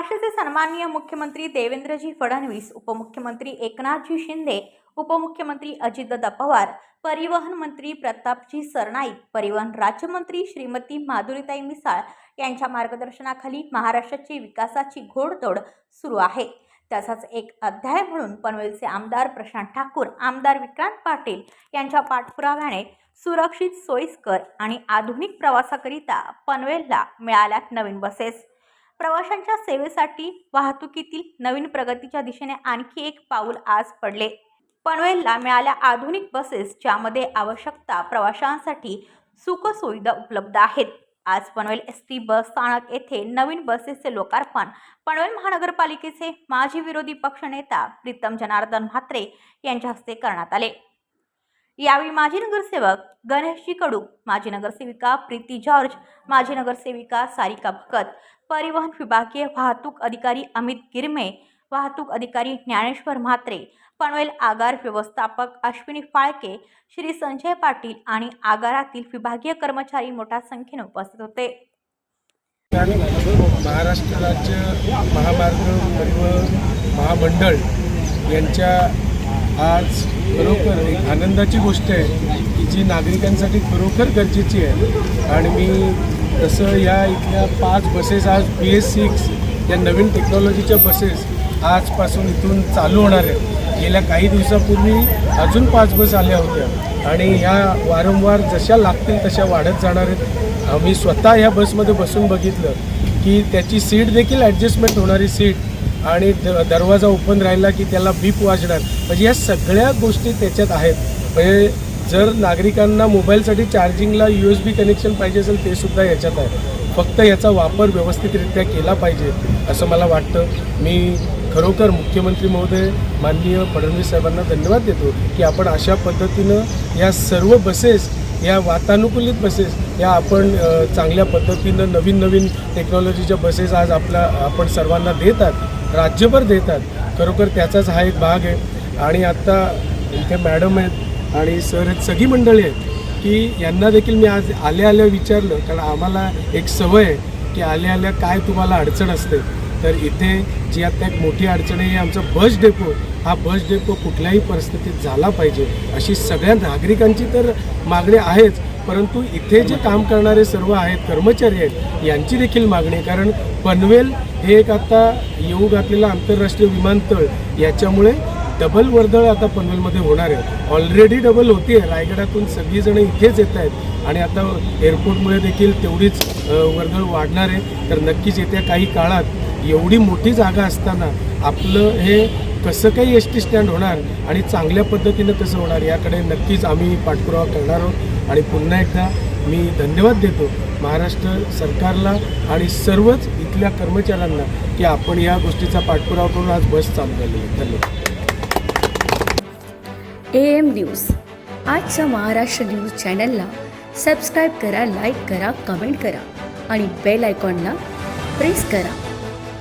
महाराष्ट्राचे सन्माननीय मुख्यमंत्री देवेंद्रजी फडणवीस उपमुख्यमंत्री एकनाथजी शिंदे उपमुख्यमंत्री अजितदादा पवार परिवहन मंत्री प्रतापजी सरनाईक परिवहन राज्यमंत्री श्रीमती माधुरीताई मिसाळ यांच्या मार्गदर्शनाखाली महाराष्ट्राची विकासाची घोडतोड सुरू आहे. तसाच एक अध्याय म्हणून पनवेलचे आमदार प्रशांत ठाकूर आमदार विक्रांत पाटील यांच्या पाठपुराव्याने सुरक्षित सोयीस्कर आणि आधुनिक प्रवासाकरिता पनवेलला मिळाल्यात नवीन बसेस. प्रवाशांच्या सेवेसाठी वाहतुकीतील नवीन प्रगतीच्या दिशेने आणखी एक पाऊल आज पडले. पनवेलला मिळाल्या आधुनिक बसेस ज्यामध्ये आवश्यकता प्रवाशांसाठी सुखसुविधा उपलब्ध आहेत. आज पनवेल एस टी बस स्थानक येथे नवीन बसेसचे लोकार्पण. पनवेल महानगरपालिकेचे माजी विरोधी पक्षनेता प्रीतम जनार्दन म्हात्रे यांच्या हस्ते करण्यात आले. यावेळी माजी नगरसेवक गणेशजी कडू माजी नगरसेविका प्रीती जॉर्ज माजी नगरसेविका सारिका भगत परिवहन विभागीय वाहतूक अधिकारी अमित गिरमे वाहतूक अधिकारी ज्ञानेश्वर म्हात्रे पनवेल आगार व्यवस्थापक अश्विनी फाळके श्री संजय पाटील आणि आगारातील विभागीय कर्मचारी मोठ्या संख्येने उपस्थित होते. महाराष्ट्र राज्य महामार्ग परिवहन महामंडळ यांच्या आज खरोखर एक आनंदाची गोष्ट आहे की जी नागरिकांसाठी खरोखर गरजेची आहे. आणि मी तसं या इथल्या पाच बसेस आज बी एस सिक्स या नवीन टेक्नॉलॉजीच्या बसेस आजपासून इथून चालू होणार आहेत. गेल्या काही दिवसापूर्वी अजून पाच बस आल्या होत्या. आणि ह्या वारंवार जशा लागतील तशा वाढत जाणार आहेत. आम्ही स्वतः ह्या बसमध्ये बसून बघितलं की त्याची सीट देखील ॲडजस्टमेंट होणारी सीट आणि द दरवाजा ओपन राहिला की त्याला बीप वाजणार. म्हणजे या सगळ्या गोष्टी त्याच्यात आहेत. म्हणजे जर नागरिकांना मोबाईलसाठी चार्जिंगला यू एस बी कनेक्शन पाहिजे असेल ते सुद्धा याच्यात आहे. फक्त याचा वापर व्यवस्थितरित्या केला पाहिजे असं मला वाटतं. मी खरोखर मुख्यमंत्री महोदय माननीय फडणवीस साहेबांना धन्यवाद देतो की आपण अशा पद्धतीनं या सर्व बसेस या वातानुकूलित बसेस या आपण चांगल्या पद्धतीनं नवीन नवीन टेक्नॉलॉजीच्या बसेस आज आपल्या आपण सर्वांना देतात राज्यभर देतात. खरोखर त्याचाच हा एक भाग आहे. आणि आत्ता इथे मॅडम आहेत आणि सर आहेत सगळी मंडळी आहेत की यांना देखील मी आज आल्या आल्या विचारलं. कारण आम्हाला एक सवय आहे की आल्या आल्या काय तुम्हाला अडचण असते. तर इथे जी आता एक मोठी अडचण आहे आमचा बस डेपो हा बस डेपो कुठल्याही परिस्थितीत झाला पाहिजे अशी सगळ्या नागरिकांची तर मागणी आहेच. परंतु इथे जे काम करणारे सर्व आहेत कर्मचारी आहेत यांची देखील मागणी कारण पनवेल हे एक आता येऊ घातलेलं आंतरराष्ट्रीय विमानतळ याच्यामुळे डबल वर्दळ आता पनवेलमध्ये होणार आहे. ऑलरेडी डबल होती आहे रायगडातून सगळीजणं इथेच येत आहेत. आणि आता एअरपोर्टमुळे देखील तेवढीच वर्दळ वाढणार आहे. तर नक्कीच येत्या काही काळात एवढी मोठी जागा असताना आपलं हे कसं काही एस टी स्टँड होणार आणि चांगल्या पद्धतीनं कसं होणार याकडे नक्कीच आम्ही पाठपुरावा करणार आहोत. आणि पुन्हा एकदा मी धन्यवाद देतो महाराष्ट्र सरकारला आणि सर्वच इथल्या कर्मचाऱ्यांना की आपण या गोष्टीचा पाठपुरावा करून आज बस चालू झाली आहे धन्यवाद. A M news. आजच्या महाराष्ट्र न्यूज चॅनलला सबस्क्राईब करा लाईक करा कमेंट करा आणि बेल आयकॉनला प्रेस करा.